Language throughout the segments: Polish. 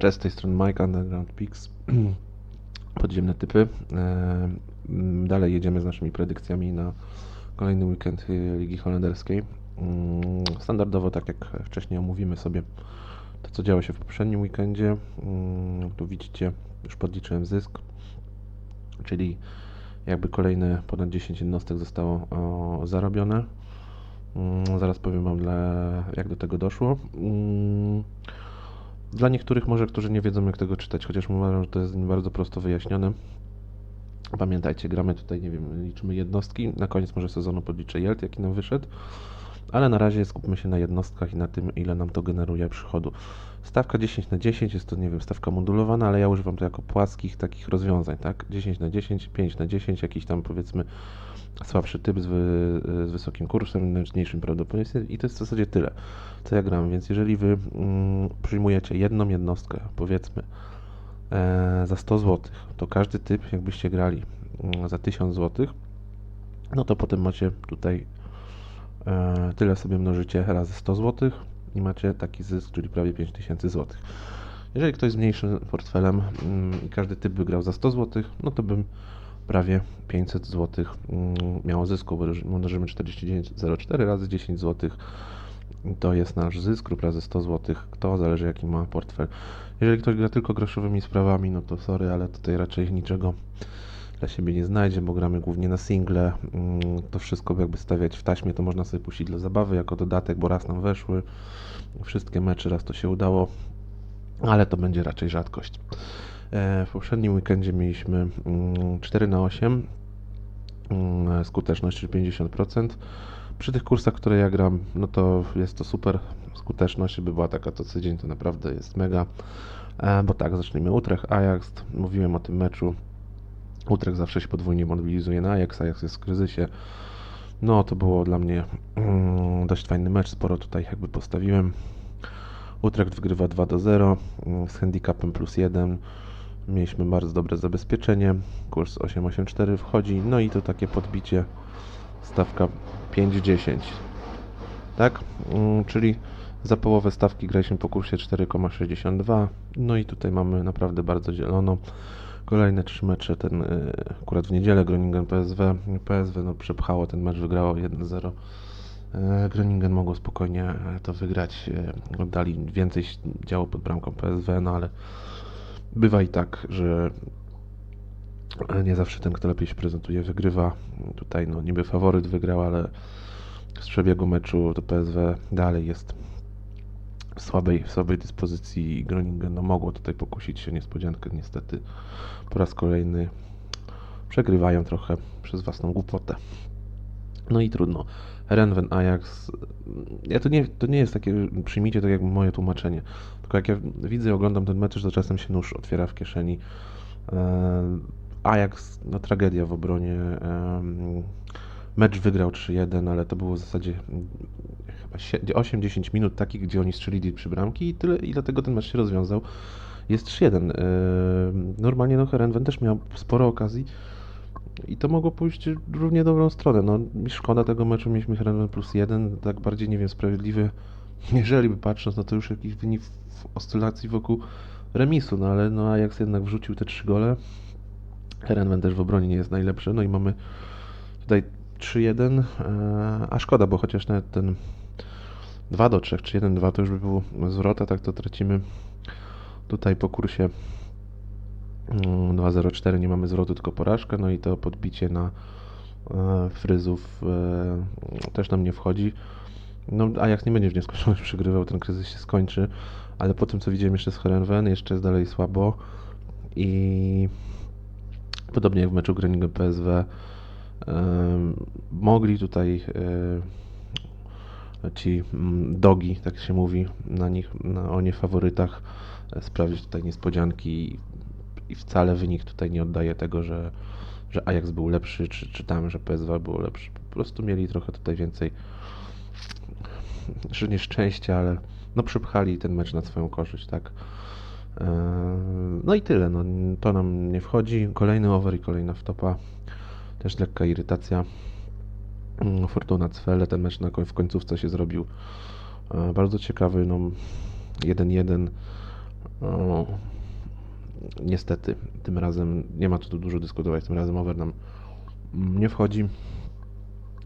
Cześć, z tej strony Mike, Underground Peaks, podziemne typy. E, mm, Dalej jedziemy z naszymi predykcjami na kolejny weekend Ligi Holenderskiej. Mm, Standardowo, tak jak wcześniej omówimy sobie to, co działo się w poprzednim weekendzie. Mm, Tu widzicie, już podliczyłem zysk, czyli jakby kolejne ponad 10 jednostek zostało zarobione. Zaraz powiem Wam, jak do tego doszło. Dla niektórych może, którzy nie wiedzą jak tego czytać, chociaż uważam, że to jest bardzo prosto wyjaśnione. Pamiętajcie, gramy tutaj, nie wiem, liczymy jednostki. Na koniec może sezonu podliczę yield, jaki nam wyszedł. Ale na razie skupmy się na jednostkach i na tym, ile nam to generuje przychodu. Stawka 10 na 10 jest to, nie wiem, stawka modulowana, ale ja używam to jako płaskich takich rozwiązań, tak? 10 na 10, 5 na 10, jakiś tam powiedzmy słabszy typ z, wy, z wysokim kursem, mniejszym prawdopodobieństwem i to jest w zasadzie tyle, co ja gram. Więc jeżeli wy mm, przyjmujecie jedną jednostkę, powiedzmy e, za 100 zł, to każdy typ, jakbyście grali mm, za 1000 zł, no to potem macie tutaj e, tyle sobie mnożycie razy 100 zł i macie taki zysk, czyli prawie 5000 zł. Jeżeli ktoś z mniejszym portfelem mm, i każdy typ by grał za 100 zł, no to bym prawie 500 zł mm, miało zysku, bo mnożymy 49,04 razy 10 zł. To jest nasz zysk lub razy 100 zł. Kto zależy jaki ma portfel. Jeżeli ktoś gra tylko groszowymi sprawami, no to sorry, ale tutaj raczej niczego dla siebie nie znajdzie, bo gramy głównie na single. Mm, To wszystko jakby stawiać w taśmie, to można sobie puścić dla zabawy jako dodatek, bo raz nam weszły wszystkie mecze, raz to się udało, ale to będzie raczej rzadkość. E, W poprzednim weekendzie mieliśmy mm, 4 na 8 mm, skuteczność, czyli 50%. Przy tych kursach, które ja gram, no to jest to super skuteczność, by była taka to co dzień, to naprawdę jest mega. E, Bo tak, zacznijmy Utrecht, Ajax, mówiłem o tym meczu. Utrecht zawsze się podwójnie mobilizuje na Ajax, Ajax jest w kryzysie. No, to było dla mnie mm, dość fajny mecz, sporo tutaj jakby postawiłem. Utrecht wygrywa 2 do 0 mm, z handicapem plus 1. Mieliśmy bardzo dobre zabezpieczenie. Kurs 884 wchodzi. No i to takie podbicie. Stawka 5,10. Tak? Mm, Czyli za połowę stawki graliśmy po kursie 4,62. No i tutaj mamy naprawdę bardzo zielono. Kolejne trzy mecze, ten y, akurat w niedzielę Groningen PSW. PSW no, przepchało ten mecz, wygrało 1-0. E, Groningen mogło spokojnie e, to wygrać. e, Oddali więcej działo pod bramką PSW, no ale bywa i tak, że nie zawsze ten, kto lepiej się prezentuje, wygrywa. Tutaj no niby faworyt wygrał, ale z przebiegu meczu to PSW dalej jest w słabej, w słabej dyspozycji i Groningen no, mogło tutaj pokusić się niespodziankę. Niestety po raz kolejny przegrywają trochę przez własną głupotę. No i trudno. Renwen, Ajax. Ja to nie, to nie jest takie, przyjmijcie to jak moje tłumaczenie. Tylko jak ja widzę i oglądam ten mecz, to czasem się nóż otwiera w kieszeni. E, Ajax, no tragedia w obronie. Mecz wygrał 3-1, ale to było w zasadzie chyba sie- 8-10 minut takich, gdzie oni strzelili przy bramki i tyle, i dlatego ten mecz się rozwiązał. Jest 3-1. E, Normalnie no Herenven też miał sporo okazji i to mogło pójść w równie dobrą stronę. No szkoda tego meczu, mieliśmy Herenven plus 1, tak bardziej, nie wiem, sprawiedliwy. Jeżeli by patrząc, no to już jakiś wynik oscylacji wokół remisu, no ale no Ajax jednak wrzucił te trzy gole. Herenven też w obronie nie jest najlepszy, no i mamy tutaj 3-1, e, a szkoda, bo chociaż nawet ten 2 do 3 czy 1-2 to już by zwrot, a tak to tracimy tutaj po kursie 2-0-4 nie mamy zwrotu, tylko porażkę, no i to podbicie na e, fryzów e, też nam nie wchodzi. No, Ajax nie będzie w nieskończoność przegrywał, ten kryzys się skończy, ale po tym co widziałem jeszcze z Herenven, jeszcze jest dalej słabo. I podobnie jak w meczu Groningen PSW em, mogli tutaj e, ci mm, dogi, tak się mówi na nich, na, o nie faworytach, e, sprawić tutaj niespodzianki i, wcale wynik tutaj nie oddaje tego, że, że Ajax był lepszy, czy, czy tam, że PSW było lepszy. Po prostu mieli trochę tutaj więcej, że nieszczęścia, ale no przypchali ten mecz na swoją korzyść, tak. Eee, No i tyle, no to nam nie wchodzi. Kolejny over i kolejna wtopa. Też lekka irytacja. Mm, Fortuna Cfele, ten mecz na koń, w końcówce się zrobił e, bardzo ciekawy, no 1-1. Niestety, tym razem nie ma tu dużo dyskutować, tym razem over nam nie wchodzi,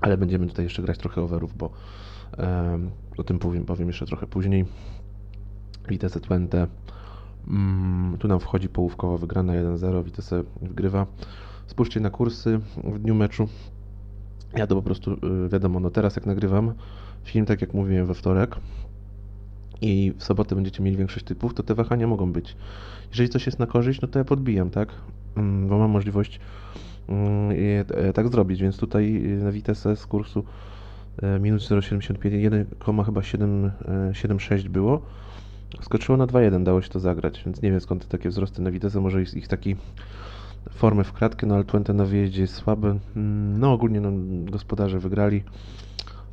ale będziemy tutaj jeszcze grać trochę overów, bo em, o tym powiem, powiem jeszcze trochę później. Vitesse Twente, mm, tu nam wchodzi połówkowa wygrana 1-0, Vitesse wygrywa. Spójrzcie na kursy w dniu meczu. Ja to po prostu, y, wiadomo, no teraz jak nagrywam film, tak jak mówiłem we wtorek, i w sobotę będziecie mieli większość typów, to te wahania mogą być. Jeżeli coś jest na korzyść, no to ja podbijam, tak? Mm, Bo mam możliwość mm, e, tak zrobić, więc tutaj y, na Vitesse z kursu e, minus 0,75, 1, chyba 7, e, 7,6 było. Skoczyło na 2,1, dało się to zagrać, więc nie wiem skąd te takie wzrosty na Vitesse, może jest ich taki formy w kratkę, no ale Twente na wyjeździe jest słabe. Mm, No ogólnie no, gospodarze wygrali,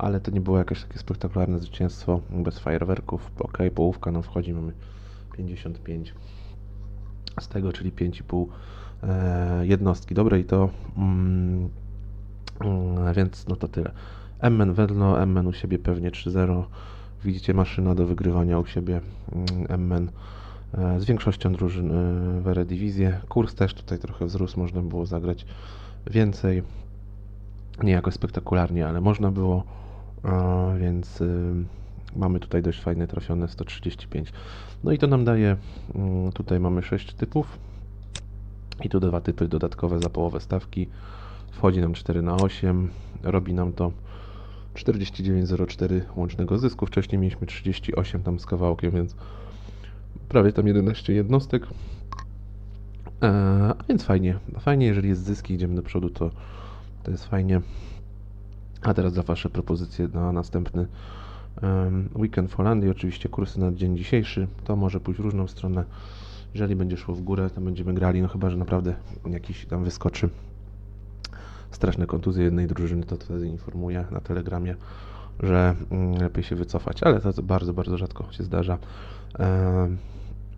ale to nie było jakieś takie spektakularne zwycięstwo, bez fajerwerków. Ok, połówka nam wchodzi, mamy 55 z tego, czyli 5,5 e, jednostki. Dobre i to, mm, mm, więc no to tyle. MN Wedlo, MN u siebie pewnie 3-0. Widzicie maszyna do wygrywania u siebie mm, MN e, z większością drużyn e, w Eredivisie. Kurs też tutaj trochę wzrósł, można było zagrać więcej. Nie jakoś spektakularnie, ale można było, e, więc y, mamy tutaj dość fajne trafione 135. No i to nam daje, mm, tutaj mamy 6 typów i tu dwa typy dodatkowe za połowę stawki. Wchodzi nam 4 na 8, robi nam to 49,04 łącznego zysku. Wcześniej mieliśmy 38 tam z kawałkiem, więc prawie tam 11 jednostek. E, A więc fajnie, fajnie, jeżeli jest zyski, idziemy do przodu, to, to jest fajnie. A teraz za Wasze propozycje na następny weekend w Holandii. Oczywiście kursy na dzień dzisiejszy, to może pójść w różną stronę. Jeżeli będzie szło w górę, to będziemy grali, no chyba, że naprawdę jakiś tam wyskoczy straszne kontuzje jednej drużyny, to wtedy informuję na Telegramie, że mm, lepiej się wycofać, ale to bardzo, bardzo rzadko się zdarza.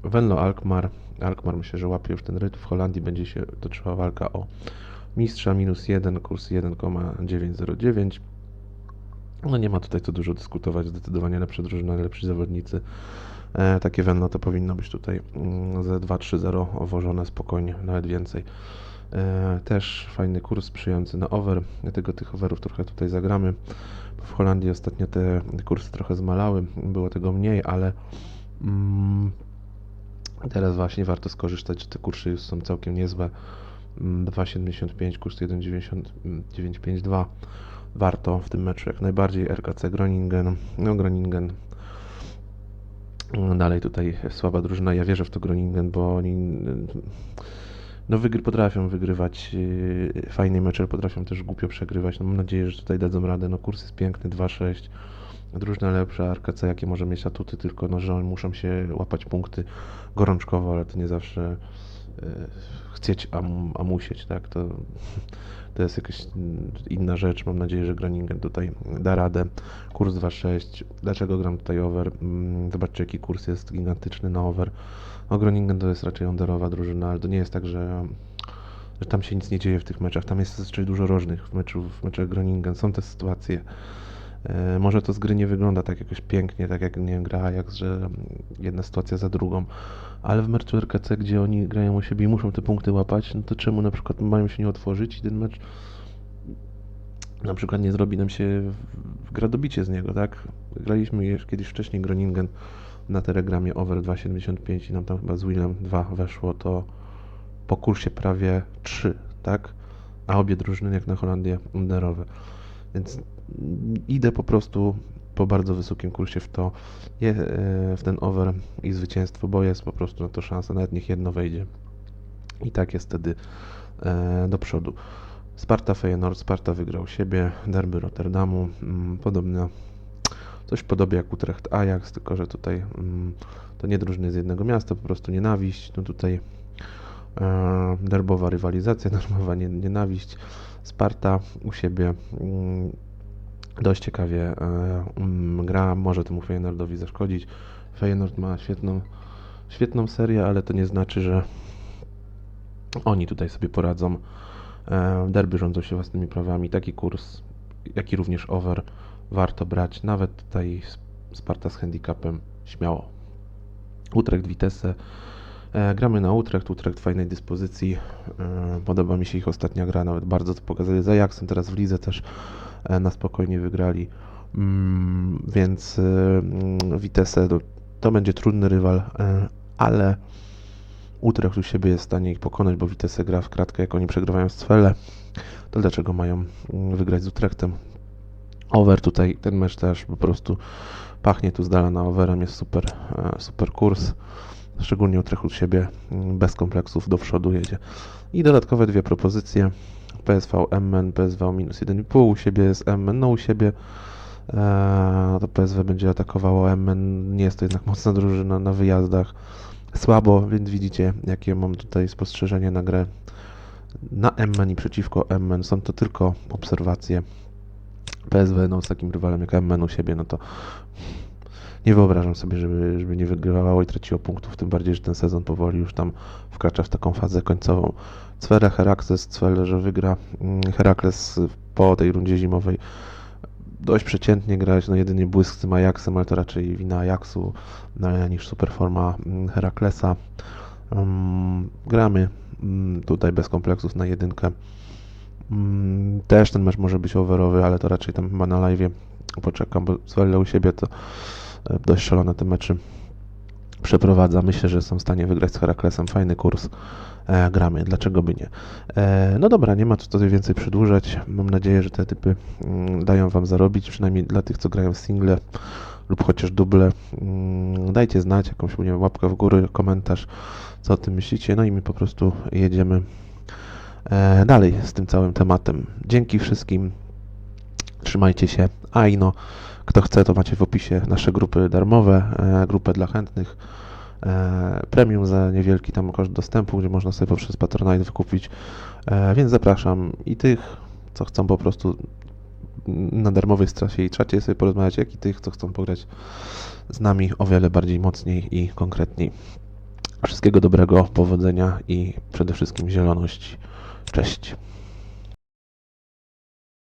Venlo Alkmaar. Alkmaar myślę, że łapie już ten rytm. W Holandii będzie się toczyła walka o mistrza minus 1, kurs 1,909. No nie ma tutaj co dużo dyskutować, zdecydowanie lepsze drużyny, lepsi zawodnicy. E, takie Venlo to powinno być tutaj mm, ze 2-3-0 owożone spokojnie, nawet więcej. E, też fajny kurs sprzyjający na over, dlatego tych overów trochę tutaj zagramy. W Holandii ostatnio te kursy trochę zmalały, było tego mniej, ale mm, teraz właśnie warto skorzystać, że te kursy już są całkiem niezłe. Mm, 2,75, kurs 1,952. Warto w tym meczu jak najbardziej. RKC Groningen, no Groningen Dalej tutaj słaba drużyna. Ja wierzę w to Groningen, bo oni no wygry, potrafią wygrywać yy, fajne mecze, potrafią też głupio przegrywać. No mam nadzieję, że tutaj dadzą radę. No kurs jest piękny, 2-6. Drużyna lepsza, RKC jakie może mieć atuty, tylko no, że oni muszą się łapać punkty gorączkowo, ale to nie zawsze chcieć, a, a musieć, tak? To, to jest jakaś inna rzecz. Mam nadzieję, że Groningen tutaj da radę. Kurs 2,6. Dlaczego gram tutaj over? Mm, Zobaczcie, jaki kurs jest gigantyczny na over. No, Groningen to jest raczej underowa drużyna, ale to nie jest tak, że, że tam się nic nie dzieje w tych meczach. Tam jest zazwyczaj dużo różnych w, meczu, w meczach Groningen. Są te sytuacje. E, może to z gry nie wygląda tak jakoś pięknie, tak jak nie wiem, gra Ajax, że jedna sytuacja za drugą, ale w meczu RKC, gdzie oni grają u siebie i muszą te punkty łapać, no to czemu na przykład mają się nie otworzyć i ten mecz na przykład nie zrobi nam się gradobicie z niego, tak? Graliśmy kiedyś wcześniej Groningen na telegramie over 2,75 i nam tam chyba z Willem 2 weszło, to po kursie prawie 3, tak? A obie drużyny jak na Holandię underowe. Więc idę po prostu po bardzo wysokim kursie w to, e, w ten over i zwycięstwo, bo jest po prostu na to szansa, nawet niech jedno wejdzie. I tak jest wtedy e, do przodu. Sparta Feyenoord, Sparta wygrał siebie, derby Rotterdamu, mm, podobno coś podobnie jak Utrecht Ajax, tylko że tutaj mm, to nie drużyny z jednego miasta, po prostu nienawiść, no tutaj e, derbowa rywalizacja, derbowa nie, nienawiść. Sparta u siebie mm, dość ciekawie e, mm, gra, może temu Feyenoordowi zaszkodzić. Feyenoord ma świetną, świetną serię, ale to nie znaczy, że oni tutaj sobie poradzą. E, Derby rządzą się własnymi prawami. Taki kurs, jak i również over warto brać. Nawet tutaj Sparta z handicapem śmiało. Utrecht, Vitesse. E, gramy na Utrecht, Utrecht w fajnej dyspozycji. Podoba mi się ich ostatnia gra, nawet bardzo to pokazuje z Ajaxem, teraz w lidze też na spokojnie wygrali. Mm, więc e, mm, Vitesse to, to będzie trudny rywal, e, ale Utrecht u siebie jest w stanie ich pokonać, bo Vitesse gra w kratkę, jak oni przegrywają z Cwele. To dlaczego mają mm, wygrać z Utrechtem? Over tutaj, ten mecz też po prostu pachnie tu z dala na overem, jest super, e, super kurs. Szczególnie Utrecht u siebie bez kompleksów do przodu jedzie. I dodatkowe dwie propozycje. PSV MN, PSV minus 1,5 u siebie jest MN, no u siebie e, to PSW będzie atakowało MN, nie jest to jednak mocna drużyna na wyjazdach. Słabo, więc widzicie jakie mam tutaj spostrzeżenie na grę na MN i przeciwko MN. Są to tylko obserwacje. PSW no, z takim rywalem jak MN u siebie, no to nie wyobrażam sobie, żeby, żeby nie wygrywało i traciło punktów, tym bardziej, że ten sezon powoli już tam wkracza w taką fazę końcową. Cwele Herakles, Cwele, że wygra mm, Herakles po tej rundzie zimowej dość przeciętnie grać, no jedynie błysk z tym Ajaxem, ale to raczej wina Ajaxu no, niż superforma mm, Heraklesa. Mm, gramy mm, tutaj bez kompleksów na jedynkę. Mm, Też ten mecz może być overowy, ale to raczej tam chyba na live poczekam, bo Zwelle u siebie to dość szalone te meczy przeprowadza. Myślę, że są w stanie wygrać z Heraklesem. Fajny kurs. E, gramy, dlaczego by nie? E, no dobra, nie ma tu tutaj więcej przedłużać. Mam nadzieję, że te typy mm, dają Wam zarobić, przynajmniej dla tych, co grają w single lub chociaż duble. Mm, dajcie znać, jakąś nie wiem, łapkę w górę, komentarz, co o tym myślicie. No i my po prostu jedziemy e, dalej z tym całym tematem. Dzięki wszystkim. Trzymajcie się. A no, kto chce, to macie w opisie nasze grupy darmowe, e, grupę dla chętnych. E, premium za niewielki tam koszt dostępu, gdzie można sobie poprzez Patronite wykupić. E, więc zapraszam i tych, co chcą po prostu na darmowej strasie i czacie sobie porozmawiać, jak i tych, co chcą pograć z nami o wiele bardziej mocniej i konkretniej. Wszystkiego dobrego, powodzenia i przede wszystkim zieloności. Cześć.